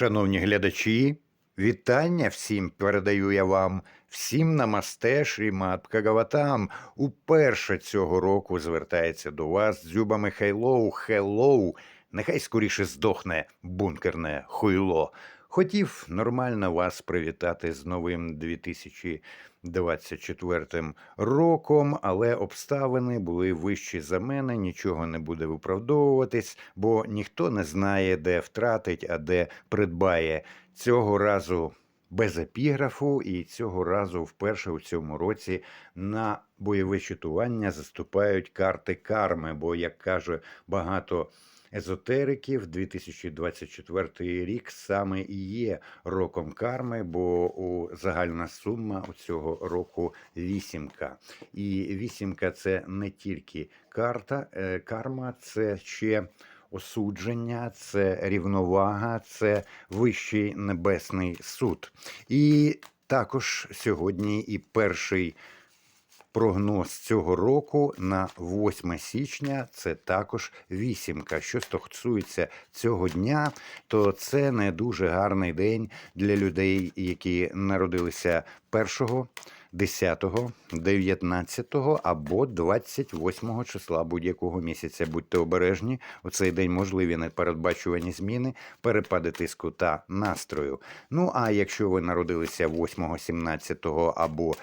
Шановні глядачі, вітання всім передаю я вам, всім намасте, Шрімат Кагаватам. Уперше цього року звертається до вас Дзюба Михайлов. Хеллоу. Нехай скоріше здохне бункерне хуйло. Хотів нормально вас привітати з новим 2024 роком, але обставини були вищі за мене, нічого не буде виправдовуватись, бо ніхто не знає, де втратить, а де придбає. Цього разу без епіграфу, і цього разу вперше у цьому році на бойове читування заступають карти карми. Бо, як каже багато езотериків, 2024 рік саме і є роком карми, бо у загальна сума у цього року вісімка. І вісімка це не тільки карта, е, карма, це ще осудження, це рівновага, це вищий небесний суд. І також сьогодні і перший прогноз цього року на 8 січня це також вісімка. Що стосується цього дня, то це не дуже гарний день для людей, які народилися 1, 10, 19 або 28 числа будь-якого місяця. Будьте обережні. У цей день можливі непередбачувані зміни, перепади тиску та настрою. Ну а якщо ви народилися 8, 17 або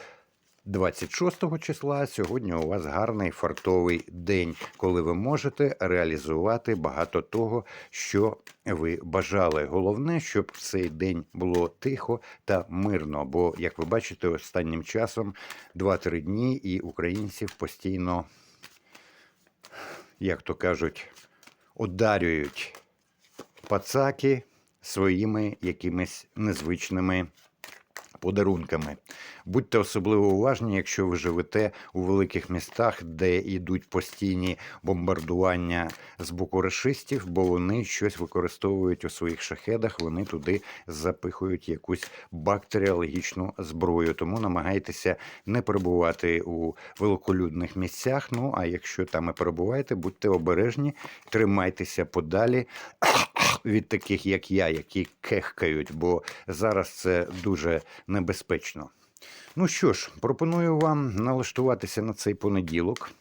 26 числа сьогодні у вас гарний фартовий день, коли ви можете реалізувати багато того, що ви бажали. Головне, щоб цей день було тихо та мирно. Бо, як ви бачите, останнім часом 2-3 дні і українців постійно, як то кажуть, одарюють пацаки своїми якимись незвичними подарунками. Будьте особливо уважні, якщо ви живете у великих містах, де йдуть постійні бомбардування з боку рашистів, бо вони щось використовують у своїх шахедах, вони туди запихують якусь бактеріологічну зброю. Тому намагайтеся не перебувати у великолюдних місцях. Ну а якщо там і перебуваєте, будьте обережні, тримайтеся подалі від таких, як я, які кехкають, бо зараз це дуже небезпечно. Ну що ж, пропоную вам налаштуватися на цей понеділок.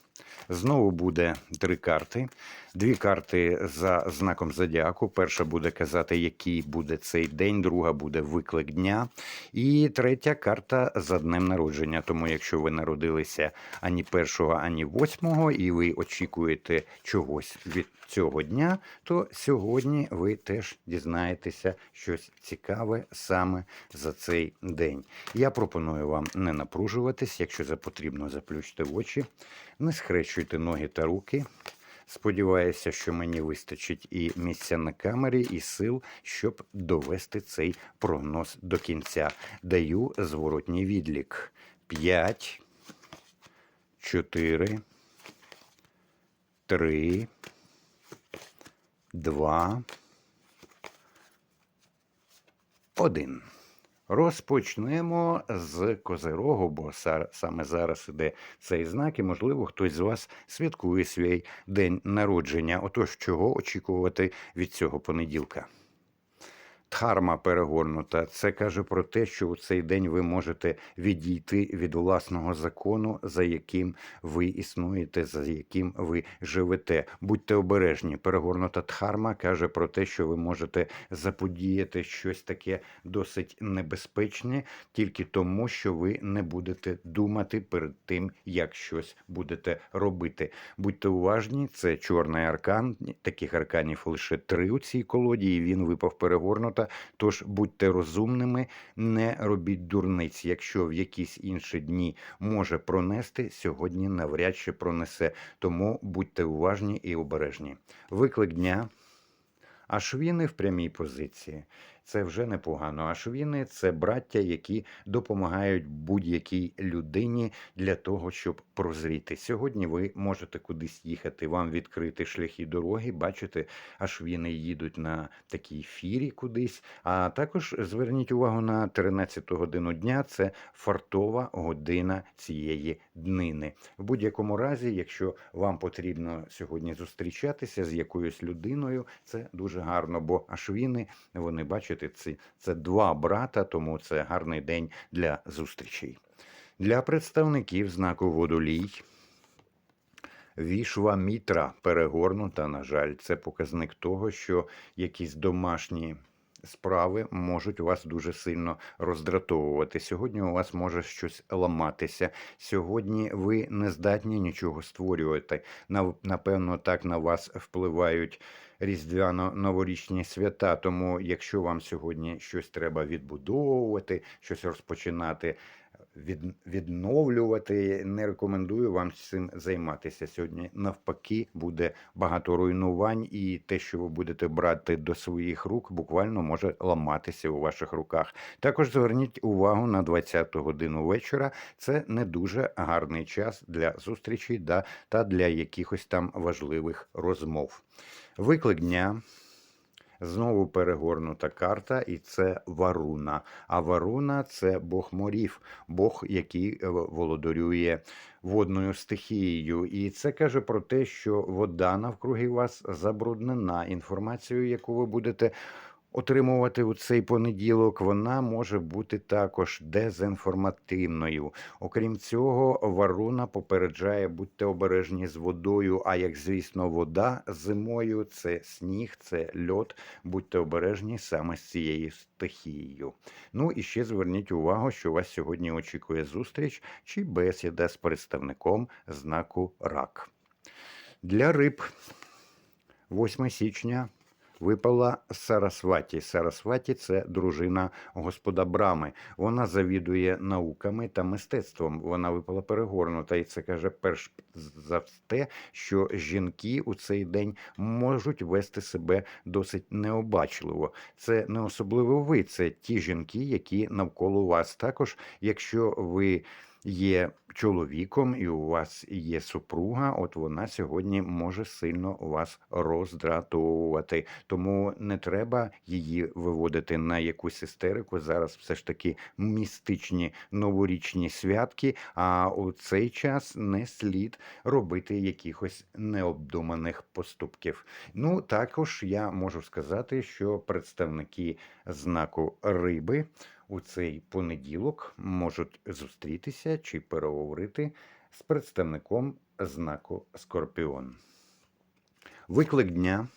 Знову буде три карти. Дві карти за знаком зодіаку. Перша буде казати, який буде цей день, друга буде виклик дня. І третя карта за днем народження. Тому, якщо ви народилися ані першого, ані восьмого, і ви очікуєте чогось від цього дня, то сьогодні ви теж дізнаєтеся щось цікаве саме за цей день. Я пропоную вам не напружуватись, якщо за потрібно, заплющте очі, не схрещуйте ноги та руки. Сподіваюся, що мені вистачить і місця на камері, і сил, щоб довести цей прогноз до кінця. Даю зворотній відлік. 5, 4, 3, 2, 1. Розпочнемо з Козирогу, бо саме зараз іде цей знак, і, можливо, хтось з вас святкує свій день народження. Отож, чого очікувати від цього понеділка? Дхарма перегорнута. Це каже про те, що у цей день ви можете відійти від власного закону, за яким ви існуєте, за яким ви живете. Будьте обережні. Перегорнута дхарма каже про те, що ви можете заподіяти щось таке досить небезпечне, тільки тому, що ви не будете думати перед тим, як щось будете робити. Будьте уважні, це чорний аркан. Таких арканів лише три у цій колоді, і він випав перегорнута. Тож будьте розумними, не робіть дурниць. Якщо в якісь інші дні може пронести, сьогодні навряд чи пронесе. Тому будьте уважні і обережні. Виклик дня. Ашвіни в прямій позиції. Це вже непогано. Ашвіни це браття, які допомагають будь-якій людині для того, щоб прозріти. Сьогодні ви можете кудись їхати, вам відкрити шляхи дороги. Бачите, ашвіни їдуть на такій фірі кудись. А також зверніть увагу на 13 годину дня. Це фартова година цієї днини. В будь-якому разі, якщо вам потрібно сьогодні зустрічатися з якоюсь людиною, це дуже гарно, бо ашвіни вони бачите. Бачите, це, це два брата, тому це гарний день для зустрічей. Для представників знаку водолій. Вішва мітра перегорнута, на жаль, це показник того, що якісь домашні справи можуть вас дуже сильно роздратовувати. Сьогодні у вас може щось ламатися. Сьогодні ви не здатні нічого створювати. Напевно, так на вас впливають різдвяно-новорічні свята. Тому, якщо вам сьогодні щось треба відбудовувати, щось розпочинати. Від, відновлювати не рекомендую вам цим займатися сьогодні. Навпаки, буде багато руйнувань, і те, що ви будете брати до своїх рук, буквально може ламатися у ваших руках. Також зверніть увагу на 20 годину вечора. Це не дуже гарний час для зустрічей да, та для якихось там важливих розмов. Виклик дня. Знову перегорнута карта, і це Варуна. А Варуна це Бог морів, Бог, який е, володарює водною стихією. І це каже про те, що вода навкруги вас забруднена. Інформацією, яку ви будете отримувати у цей понеділок, вона може бути також дезінформативною. Окрім цього, Варуна попереджає, будьте обережні з водою. А як звісно, вода зимою це сніг, це льот. Будьте обережні саме з цією стихією. Ну і ще зверніть увагу, що вас сьогодні очікує зустріч чи бесіда з представником знаку рак. Для риб 8 січня випала Сарасваті. Сарасваті це дружина господа Брами. Вона завідує науками та мистецтвом. Вона випала перегорнута, і це каже перш за те, що жінки у цей день можуть вести себе досить необачливо. Це не особливо ви, це ті жінки, які навколо вас. Також, якщо ви є чоловіком і у вас є супруга, от вона сьогодні може сильно вас роздратовувати. Тому не треба її виводити на якусь істерику. Зараз все ж таки містичні новорічні святки. А у цей час не слід робити якихось необдуманих поступків. Ну також я можу сказати, що представники знаку риби у цей понеділок можуть зустрітися чи переговорити з представником знаку Скорпіон. Виклик дня.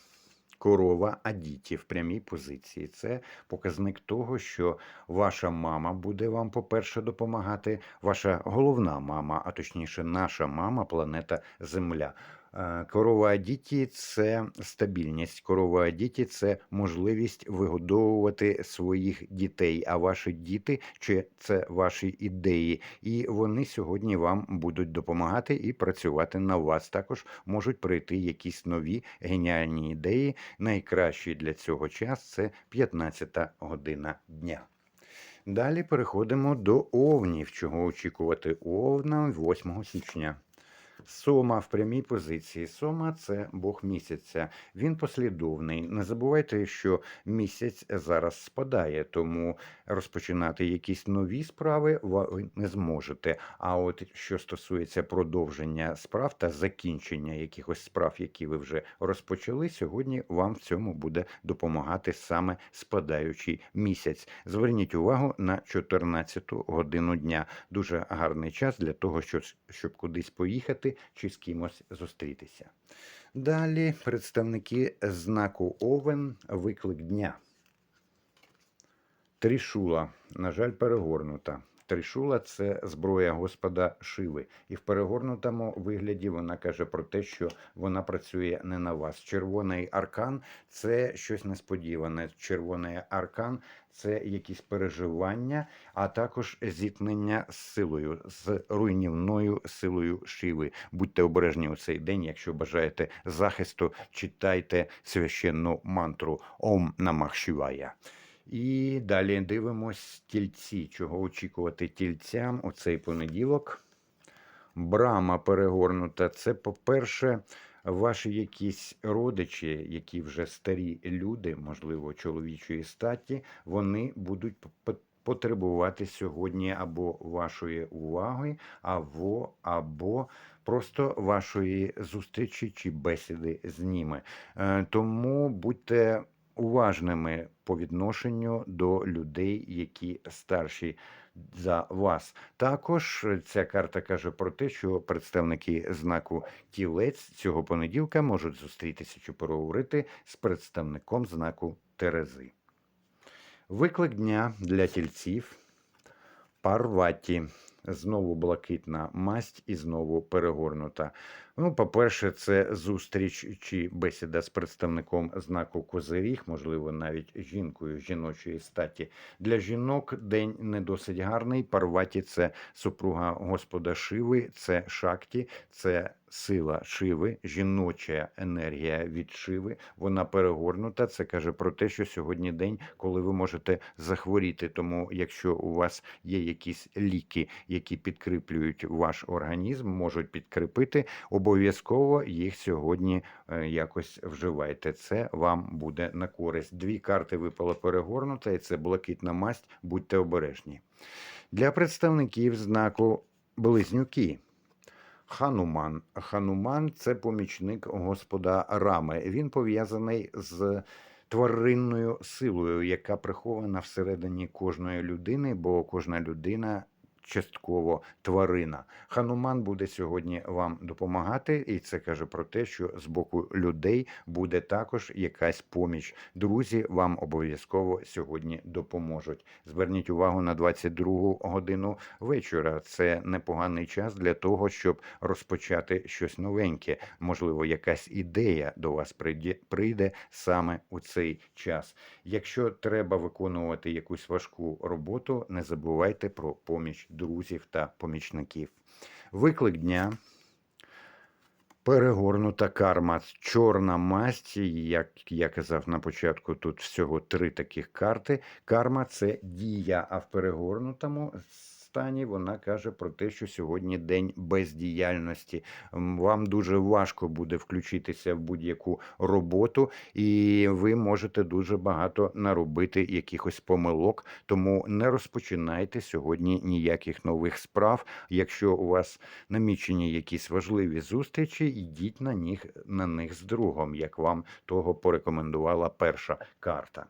Корова Адіті в прямій позиції. Це показник того, що ваша мама буде вам, по-перше, допомагати. Ваша головна мама, а точніше, наша мама, планета Земля. Е, Корова Адіті це стабільність. Корова Адіті це можливість вигодовувати своїх дітей. А ваші діти чи це ваші ідеї, і вони сьогодні вам будуть допомагати і працювати на вас. Також можуть прийти якісь нові геніальні ідеї. Найкращий для цього час це 15 година дня. Далі переходимо до овнів. Чого очікувати овнам 8 січня. Сома в прямій позиції. Сома це Бог місяця. Він послідовний. Не забувайте, що місяць зараз спадає, тому розпочинати якісь нові справи ви не зможете. А от що стосується продовження справ та закінчення якихось справ, які ви вже розпочали, сьогодні вам в цьому буде допомагати саме спадаючий місяць. Зверніть увагу на 14 годину дня. Дуже гарний час для того, щоб, кудись поїхати чи з кимось зустрітися. Далі представники знаку Овен виклик дня. Трішула, на жаль, перегорнута. Трішула це зброя Господа Шиви, і в перегорнутому вигляді вона каже про те, що вона працює не на вас. Червоний аркан це щось несподіване. Червоний аркан це якісь переживання, а також зіткнення з силою, з руйнівною силою Шиви. Будьте обережні у цей день. Якщо бажаєте захисту, читайте священну мантру Ом Намах Шивая. І далі дивимось тільці, чого очікувати тільцям у цей понеділок. Брама перегорнута. Це, по-перше, ваші якісь родичі, які вже старі люди, можливо, чоловічої статі, вони будуть потребувати сьогодні або вашої уваги, або, або просто вашої зустрічі чи бесіди з ними. Е, Тому будьте уважними по відношенню до людей, які старші за вас. Також ця карта каже про те, що представники знаку тілець цього понеділка можуть зустрітися чи переговорити з представником знаку Терези. Виклик дня для тільців Парваті. Знову блакитна масть і знову перегорнута. Ну, по-перше, це зустріч чи бесіда з представником знаку Козиріг, можливо, навіть жінкою жіночої статі. Для жінок день не досить гарний. Парваті це супруга Господа Шиви, це Шакті, це сила Шиви, жіноча енергія від Шиви. Вона перегорнута. Це каже про те, що сьогодні день, коли ви можете захворіти. Тому, якщо у вас є якісь ліки, які підкріплюють ваш організм, можуть підкріпити, обов'язково їх сьогодні е, якось вживайте. Це вам буде на користь. Дві карти випало перегорнута, і це блакитна масть. Будьте обережні. Для представників знаку Близнюки. Хануман. Хануман це помічник господа Рами. Він пов'язаний з тваринною силою, яка прихована всередині кожної людини, бо кожна людина. Частково тварина. Хануман буде сьогодні вам допомагати, і це каже про те, що з боку людей буде також якась поміч. Друзі вам обов'язково сьогодні допоможуть. Зверніть увагу на 22 годину вечора. Це непоганий час для того, щоб розпочати щось новеньке. Можливо, якась ідея до вас прийде, саме у цей час. Якщо треба виконувати якусь важку роботу, не забувайте про поміч друзів та помічників. Виклик дня. Перегорнута карма, чорна масть, як я казав на початку, тут всього три таких карти. Карма це дія, а в перегорнутому стані вона каже про те, що сьогодні день бездіяльності. Вам дуже важко буде включитися в будь-яку роботу, і ви можете дуже багато наробити якихось помилок. Тому не розпочинайте сьогодні ніяких нових справ. Якщо у вас намічені якісь важливі зустрічі, йдіть на них на них з другом, як вам того порекомендувала перша карта.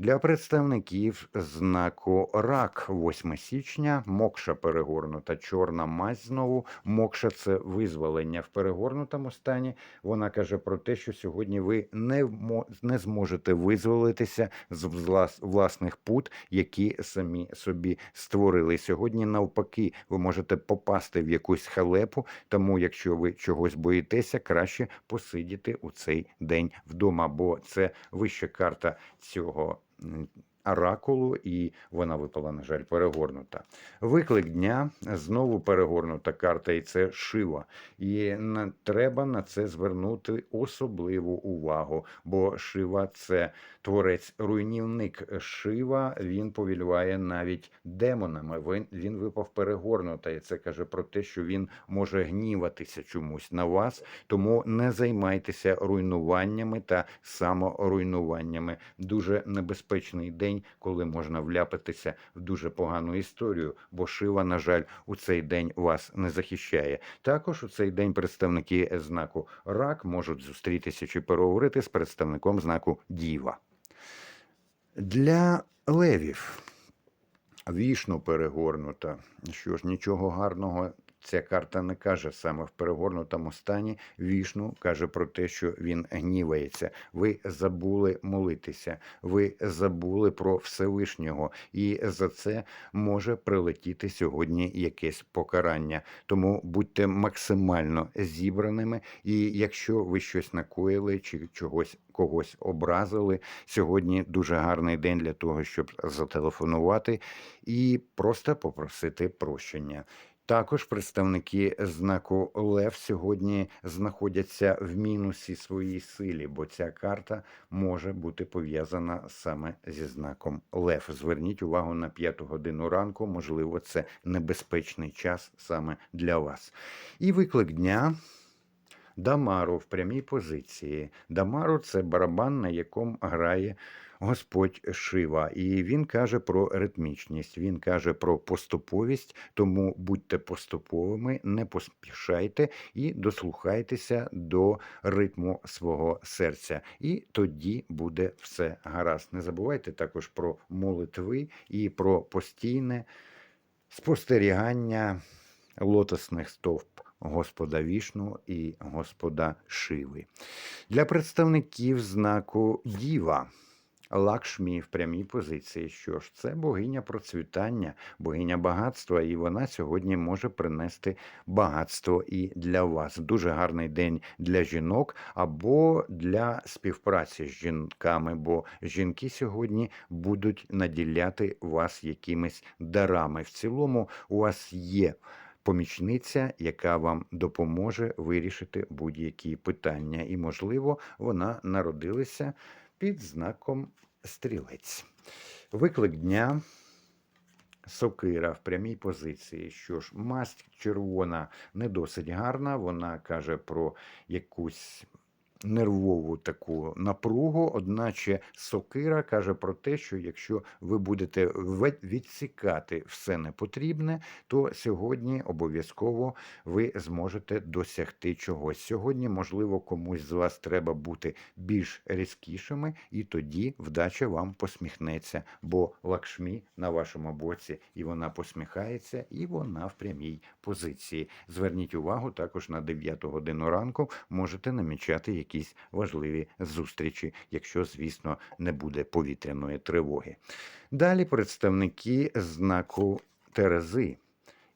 Для представників знаку рак 8 січня, мокша перегорнута, чорна мазь знову. Мокша це визволення в перегорнутому стані. Вона каже про те, що сьогодні ви не, не зможете визволитися з влас- власних пут, які самі собі створили. Сьогодні, навпаки, ви можете попасти в якусь халепу. Тому, якщо ви чогось боїтеся, краще посидіти у цей день вдома, бо це вища карта цього. 嗯 Оракулу, і вона випала, на жаль, перегорнута. Виклик дня знову перегорнута карта, і це шива. І на, треба на це звернути особливу увагу, бо шива це творець руйнівник Шива. Він повілює навіть демонами. Він, він випав перегорнута, і це каже про те, що він може гніватися чомусь на вас. Тому не займайтеся руйнуваннями та саморуйнуваннями. Дуже небезпечний день, коли можна вляпатися в дуже погану історію, бо Шива, на жаль, у цей день вас не захищає. Також у цей день представники знаку Рак можуть зустрітися чи переговорити з представником знаку Діва. Для левів вішну перегорнута. Що ж, нічого гарного ця карта не каже саме в перегорнутому стані. Вішну каже про те, що він гнівається. Ви забули молитися, ви забули про Всевишнього, і за це може прилетіти сьогодні якесь покарання. Тому будьте максимально зібраними. І якщо ви щось накоїли чи чогось когось образили, сьогодні дуже гарний день для того, щоб зателефонувати і просто попросити прощення. Також представники знаку Лев сьогодні знаходяться в мінусі своїй силі, бо ця карта може бути пов'язана саме зі знаком Лев. Зверніть увагу на п'яту годину ранку, можливо, це небезпечний час саме для вас. І виклик дня. Дамару в прямій позиції. Дамару це барабан, на якому грає Господь Шива, і він каже про ритмічність, він каже про поступовість, тому будьте поступовими, не поспішайте і дослухайтеся до ритму свого серця. І тоді буде все гаразд. Не забувайте також про молитви і про постійне спостерігання лотосних стовп Господа Вішну і Господа Шиви. Для представників знаку Діва. Лакшмі в прямій позиції. Що ж, це богиня процвітання, богиня багатства, і вона сьогодні може принести багатство і для вас. Дуже гарний день для жінок або для співпраці з жінками, бо жінки сьогодні будуть наділяти вас якимись дарами. В цілому у вас є. Помічниця, яка вам допоможе вирішити будь-які питання, і, можливо, вона народилася під знаком стрілець. Виклик дня. Сокира в прямій позиції. Що ж, масть червона не досить гарна. Вона каже про якусь нервову таку напругу. Одначе сокира каже про те, що якщо ви будете відсікати все непотрібне, то сьогодні обов'язково ви зможете досягти чогось. Сьогодні, можливо, комусь з вас треба бути більш різкішими, і тоді вдача вам посміхнеться, бо лакшмі на вашому боці, і вона посміхається, і вона в прямій позиції. Зверніть увагу також на 9 годину ранку можете намічати якісь важливі зустрічі, якщо, звісно, не буде повітряної тривоги. Далі представники знаку Терези.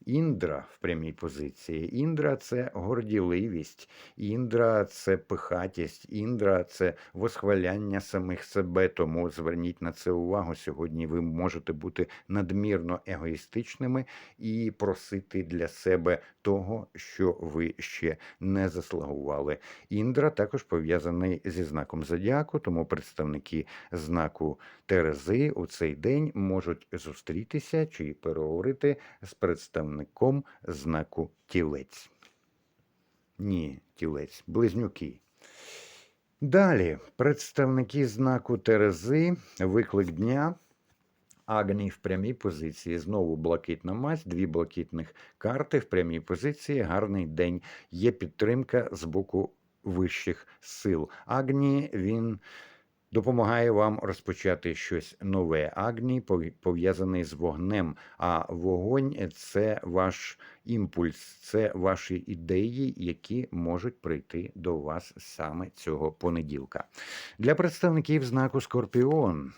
Індра в прямій позиції. Індра це горділивість, індра це пихатість, індра це восхваляння самих себе. Тому зверніть на це увагу. Сьогодні ви можете бути надмірно егоїстичними і просити для себе того, що ви ще не заслугували. Індра також пов'язаний зі знаком зодіаку, тому представники знаку Терези у цей день можуть зустрітися чи переговорити з представником знаку тілець. Ні, тілець, близнюки. Далі представники знаку Терези, виклик дня. Агній в прямій позиції. Знову блакитна мазь, дві блакитних карти в прямій позиції. Гарний день. Є підтримка з боку вищих сил. Агні він допомагає вам розпочати щось нове. Агній пов- пов'язаний з вогнем, а вогонь це ваш імпульс, це ваші ідеї, які можуть прийти до вас саме цього понеділка. Для представників знаку Скорпіон.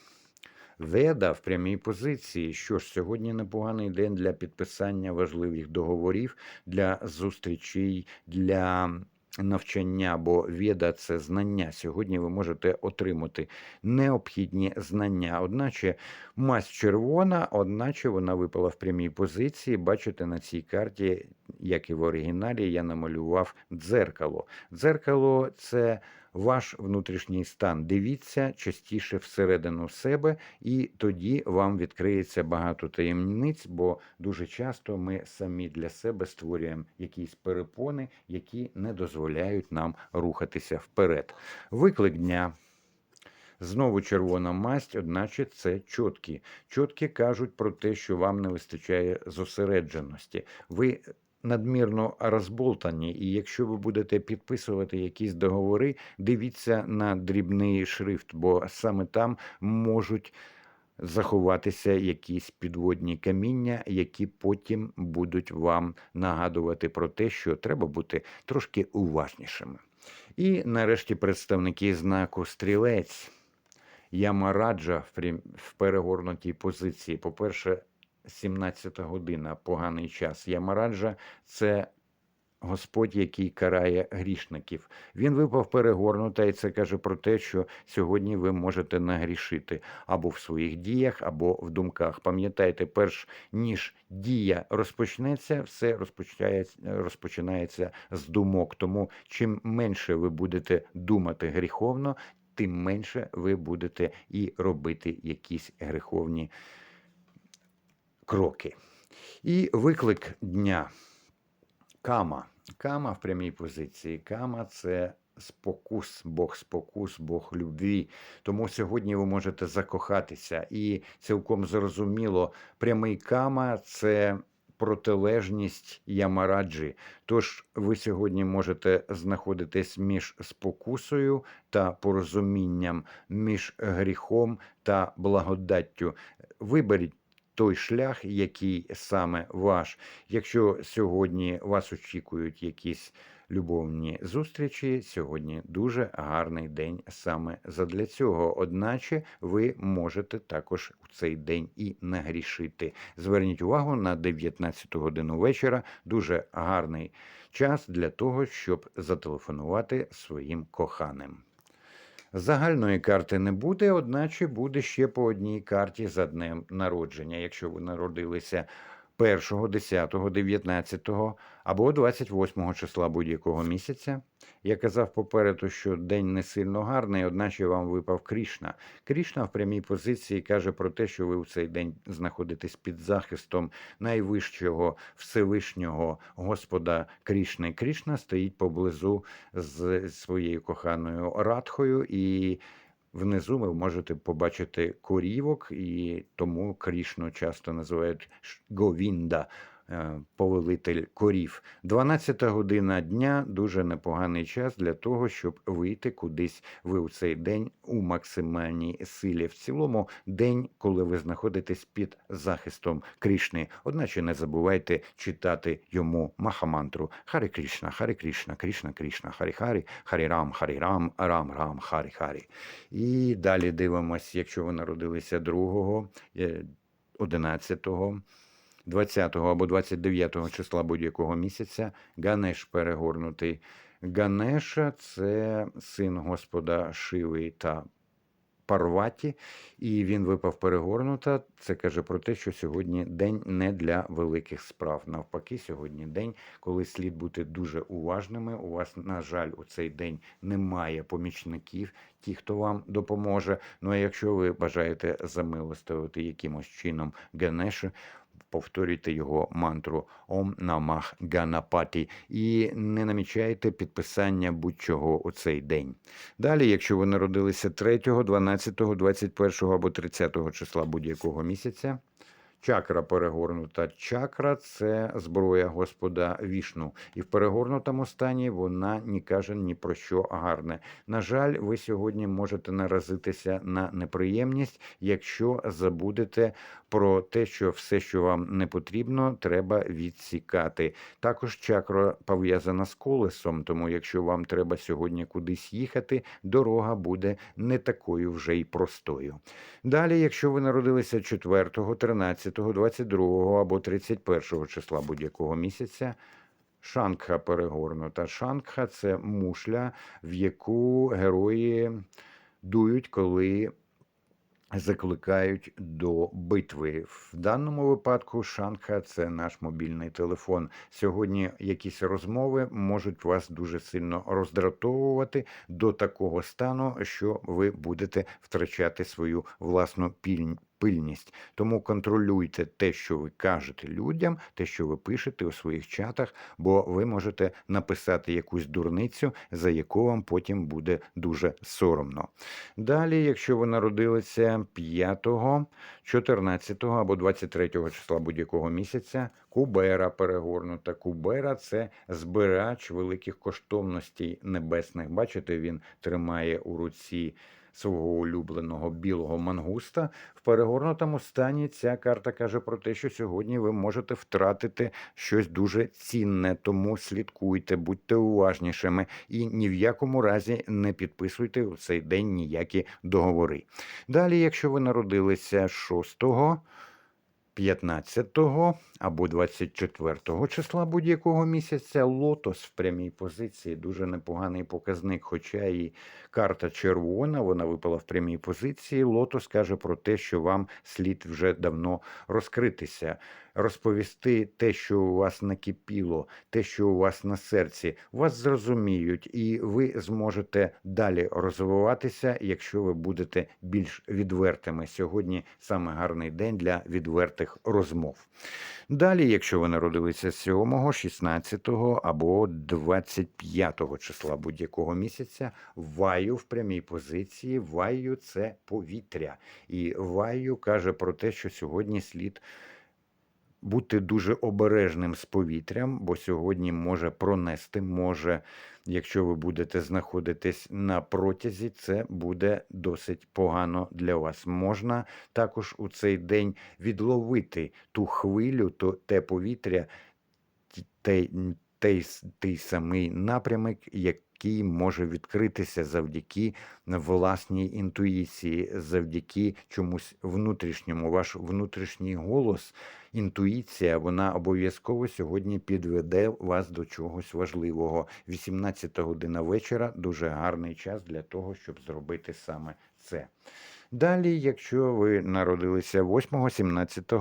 Веда в прямій позиції. Що ж, сьогодні непоганий день для підписання важливих договорів, для зустрічей, для навчання, або віда це знання. Сьогодні ви можете отримати необхідні знання. Одначе мазь червона, одначе вона випала в прямій позиції. Бачите, на цій карті, як і в оригіналі, я намалював дзеркало. Дзеркало це ваш внутрішній стан. Дивіться частіше всередину себе, і тоді вам відкриється багато таємниць, бо дуже часто ми самі для себе створюємо якісь перепони, які не дозволяють нам рухатися вперед. Виклик дня. Знову червона масть, одначе це чоткі. Чоткі кажуть про те, що вам не вистачає зосередженості. Ви надмірно розболтані, і якщо ви будете підписувати якісь договори, дивіться на дрібний шрифт, бо саме там можуть заховатися якісь підводні каміння, які потім будуть вам нагадувати про те, що треба бути трошки уважнішими. І нарешті представники знаку стрілець. Ямараджа в перегорнутій позиції. По-перше, 17 година поганий час. Ямараджа це Господь, який карає грішників. Він випав перегорнута, і це каже про те, що сьогодні ви можете нагрішити або в своїх діях, або в думках. Пам'ятайте, перш ніж дія розпочнеться, все розпочинається, розпочинається з думок. Тому чим менше ви будете думати гріховно, тим менше ви будете і робити якісь гріховні кроки. І виклик дня. Кама. Кама в прямій позиції. Кама це спокус, Бог спокус, Бог любві. Тому сьогодні ви можете закохатися. І цілком зрозуміло, прямий кама це протилежність Ямараджі. Тож ви сьогодні можете знаходитись між спокусою та порозумінням, між гріхом та благодаттю. Виберіть той шлях, який саме ваш. Якщо сьогодні вас очікують якісь любовні зустрічі, сьогодні дуже гарний день саме задля цього. Одначе ви можете також у цей день і не грішити. Зверніть увагу на 19 годину вечора. Дуже гарний час для того, щоб зателефонувати своїм коханим. Загальної карти не буде, одначе буде ще по одній карті за днем народження. Якщо ви народилися 1, 10, 19 або 28 числа будь-якого місяця. Я казав попереду, що день не сильно гарний, одначе вам випав Крішна. Крішна в прямій позиції каже про те, що ви у цей день знаходитесь під захистом найвищого Всевишнього Господа Крішни. Крішна стоїть поблизу з своєю коханою Радхою і. Внизу ви можете побачити корівок, і тому Крішну часто називають Говінда, повелитель корів. 12 година дня дуже непоганий час для того, щоб вийти кудись ви у цей день у максимальній силі. В цілому день, коли ви знаходитесь під захистом Крішни. Одначе не забувайте читати йому Махамантру Харі Крішна, Харі Крішна, Крішна Крішна, Харі Харі, Харі Рам, Харі Рам, Рам Рам, Харі Харі. І далі дивимось, якщо ви народилися 2, 11, 20 або 29 числа будь-якого місяця, Ганеш перегорнутий. Ганеша це син Господа Шиви та Парваті, і він випав перегорнута. Це каже про те, що сьогодні день не для великих справ. Навпаки, сьогодні день, коли слід бути дуже уважними. У вас, на жаль, у цей день немає помічників, ті, хто вам допоможе. Ну а якщо ви бажаєте замилостивити якимось чином Ганеша, повторюйте його мантру Ом Намах Ганапаті і не намічайте підписання будь-чого у цей день. Далі, якщо ви народилися 3, 12, 21 або 30 числа будь-якого місяця, чакра перегорнута. Чакра це зброя Господа Вішну. І в перегорнутому стані вона ні каже ні про що гарне. На жаль, ви сьогодні можете наразитися на неприємність, якщо забудете про те, що все, що вам не потрібно, треба відсікати. Також чакра пов'язана з колесом, тому якщо вам треба сьогодні кудись їхати, дорога буде не такою вже й простою. Далі, якщо ви народилися 4, 13, 22 або 31 числа будь-якого місяця. Шангха перегорнута. Шангха це мушля, в яку герої дують, коли закликають до битви. В даному випадку Шанха це наш мобільний телефон. Сьогодні якісь розмови можуть вас дуже сильно роздратовувати до такого стану, що ви будете втрачати свою власну піль- пильність. Тому контролюйте те, що ви кажете людям, те, що ви пишете у своїх чатах, бо ви можете написати якусь дурницю, за яку вам потім буде дуже соромно. Далі, якщо ви народилися 5, 14 або 23 числа будь-якого місяця, Кубера перегорнута. Кубера це збирач великих коштовностей небесних. Бачите, він тримає у руці свого улюбленого білого мангуста. В перегорнутому стані ця карта каже про те, що сьогодні ви можете втратити щось дуже цінне, тому слідкуйте, будьте уважнішими і ні в якому разі не підписуйте у цей день ніякі договори. Далі, якщо ви народилися 6, 15 або 24 числа будь-якого місяця, лотос в прямій позиції дуже непоганий показник, хоча і карта червона, вона випала в прямій позиції. Лотос каже про те, що вам слід вже давно розкритися. розповісти те, що у вас накипіло, те, що у вас на серці, вас зрозуміють, і ви зможете далі розвиватися, якщо ви будете більш відвертими. Сьогодні саме гарний день для відвертих розмов. Далі, якщо ви народилися 7, 16 або 25 числа будь-якого місяця, ваю в прямій позиції, ваю це повітря. І ваю каже про те, що сьогодні слід бути дуже обережним з повітрям, бо сьогодні може пронести, може, якщо ви будете знаходитись на протязі, це буде досить погано для вас. Можна також у цей день відловити ту хвилю, то те повітря, ті- той, той, самий напрямок, який може відкритися завдяки власній інтуїції, завдяки чомусь внутрішньому. Ваш внутрішній голос, інтуїція, вона обов'язково сьогодні підведе вас до чогось важливого. 18 година вечора дуже гарний час для того, щоб зробити саме це. Далі, якщо ви народилися 8, 17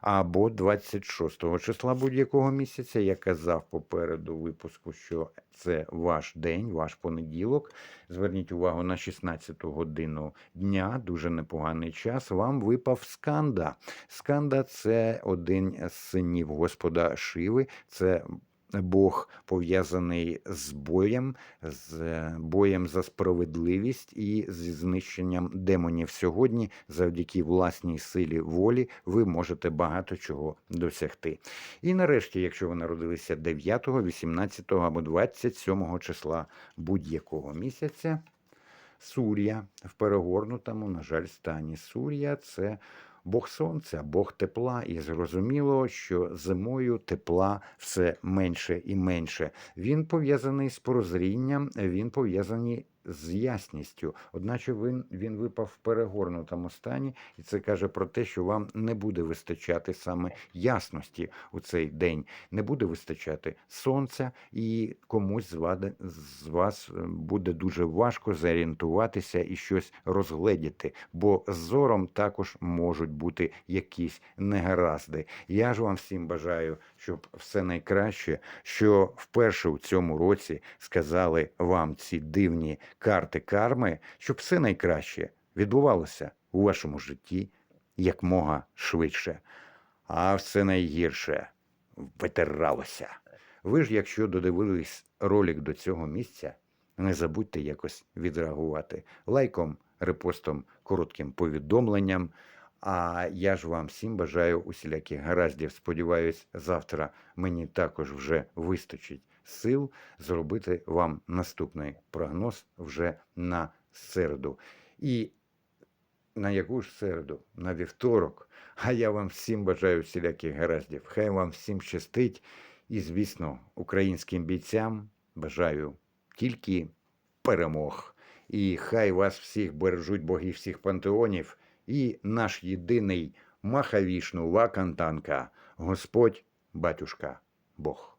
або 26 числа будь-якого місяця, я казав попереду випуску, що це ваш день, ваш понеділок. Зверніть увагу на 16 годину дня, дуже непоганий час. Вам випав сканда. Сканда це один з синів Господа Шиви. Це Бог пов'язаний з боєм, з е, боєм за справедливість і зі знищенням демонів. Сьогодні, завдяки власній силі волі, ви можете багато чого досягти. І нарешті, якщо ви народилися 9, 18 або 27 числа будь-якого місяця, Сур'я в перегорнутому, на жаль, стані. Сур'я це Бог сонця, Бог тепла, і зрозуміло, що зимою тепла все менше і менше. Він пов'язаний з прозрінням, він пов'язаний з ясністю. Одначе він, він випав в перегорнутому стані, і це каже про те, що вам не буде вистачати саме ясності у цей день, не буде вистачати сонця, і комусь з вади- з вас е, буде дуже важко зорієнтуватися і щось розгледіти, бо з зором також можуть бути якісь негаразди. Я ж вам всім бажаю, щоб все найкраще, що вперше у цьому році сказали вам ці дивні карти карми, щоб все найкраще відбувалося у вашому житті якмога швидше, а все найгірше витиралося. Ви ж, якщо додивились ролик до цього місця, не забудьте якось відреагувати лайком, репостом, коротким повідомленням. А я ж вам всім бажаю усіляких гараздів. Сподіваюсь, завтра мені також вже вистачить сил зробити вам наступний прогноз вже на середу. І на яку ж середу? На вівторок. А я вам всім бажаю всіляких гараздів. Хай вам всім щастить. І, звісно, українським бійцям бажаю тільки перемог. І хай вас всіх бережуть боги всіх пантеонів і наш єдиний Махавішну Вакантанка, Господь, батюшка, Бог.